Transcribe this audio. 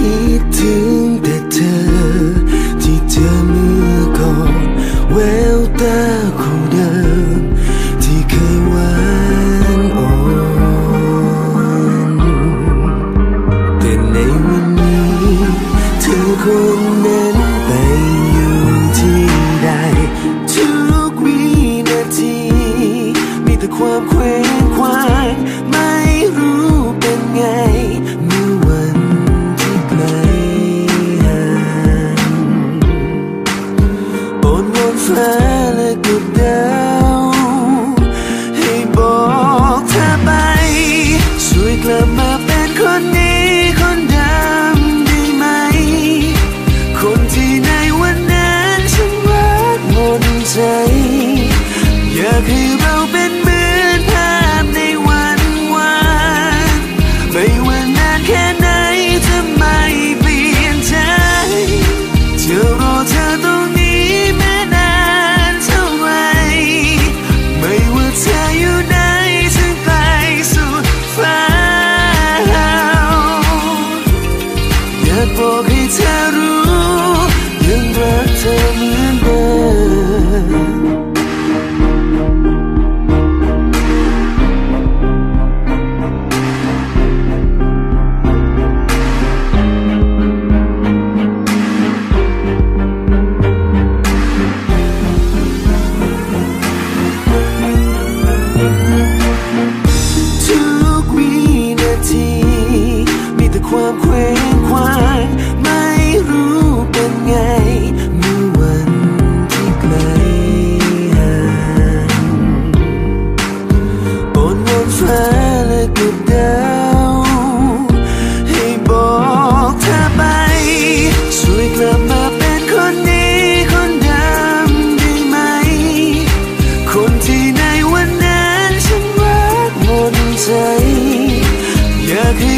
คิดถึงแต่เธอ ที่เธอมือก่อนแววตาของเดิม ที่เคยหวานอ่อนแต่ในวันนี้เธอคนนั้น let it go down ให้บอกเธอไป ช่วยกลับมาเป็นคนนี้คนเดิมได้ไหม คนที่ในวันนั้นฉันรักหมดใจ อยากให้เราเป็น ความเคว้งคว้างไม่รู้เป็นไงเมื่อวันที่ไกลห่างบนบนฟ้าและกดบดาวให้บอกเธอไปช่วยกลับมาเป็นคนดีคนเดิมได้ไหม คนที่ในวันนั้นฉันรักหมดใจ อยากให้